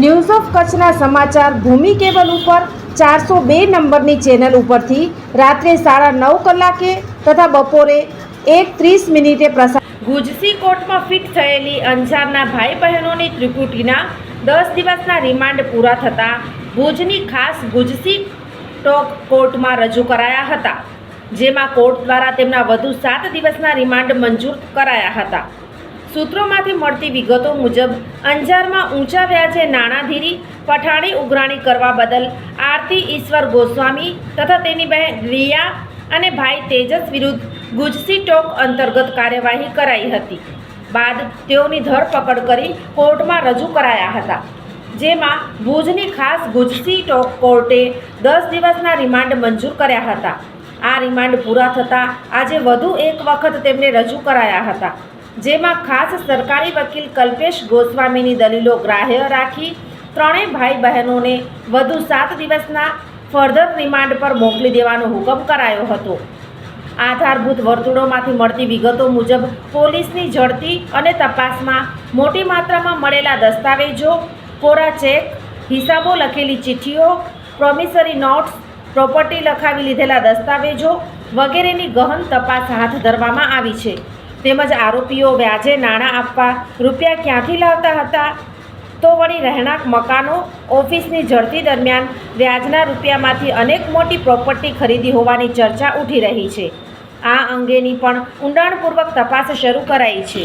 news of કચ્છના સમાચાર ભૂમિ cable ઉપર ચારસો બે નંબરની ચેનલ ઉપરથી રાત્રે સાડા નવ કલાકે તથા બપોરે એક ત્રીસ મિનિટે પ્રસાર ગુજસી કોર્ટમાં ફિટ થયેલી અંજારના ભાઈ બહેનોની ત્રિપુટીના દસ દિવસના રિમાન્ડ પૂરા થતાં ભુજની ખાસ ગુજસી ટોક કોર્ટમાં રજૂ કરાયા હતા, જેમાં કોર્ટ દ્વારા તેમના વધુ સાત દિવસના રિમાન્ડ મંજૂર કરાયા હતા. સૂત્રોમાંથી મળતી વિગતો મુજબ, અંજારમાં ઊંચા વ્યાજે નાણાંધીરી, પઠાણી ઉઘરાણી કરવા બદલ આરતી ઈશ્વર ગોસ્વામી તથા તેની બહેન રિયા અને ભાઈ તેજસ વિરુદ્ધ ગુજસી ટોક અંતર્ગત કાર્યવાહી કરાઈ હતી. બાદ તેઓની ધરપકડ કરી કોર્ટમાં રજૂ કરાયા હતા, જેમાં ભુજની ખાસ ગુજસી ટોક કોર્ટે દસ દિવસના રિમાન્ડ મંજૂર કર્યા હતા. આ રિમાન્ડ પૂરા થતાં આજે વધુ એક વખત તેમને રજૂ કરાયા હતા. જેમાં ખાસ સરકારી વકીલ કલ્પેશ ગોસ્વામીની દલીલો ગ્રાહ્ય રાખી ત્રણેય ભાઈ બહેનોને વધુ સાત દિવસના ફર્ધર રિમાન્ડ પર મોકલી દેવાનો હુકમ કરાયો હતો. આધારભૂત વર્તુળોમાંથી મળતી વિગતો મુજબ પોલીસની ઝડપી અને તપાસમાં મોટી માત્રામાં મળેલા દસ્તાવેજો, કોરા ચેક, હિસાબો લખેલી ચિઠ્ઠીઓ, પ્રોમિસરી નોટ્સ, પ્રોપર્ટી લખાવી લીધેલા દસ્તાવેજો વગેરેની ગહન તપાસ હાથ ધરવામાં આવી છે. તેમજ આરોપીઓ વ્યાજે નાણાં આપવા રૂપિયા ક્યાંથી લાવતા હતા? તો વળી રહેણાંક મકાનો ઓફિસની ઝડપી દરમિયાન વ્યાજના રૂપિયામાંથી અનેક મોટી પ્રોપર્ટી ખરીદી હોવાની ચર્ચા ઉઠી રહી છે. આ અંગેની પણ ઊંડાણપૂર્વક તપાસ શરૂ કરાઈ છે.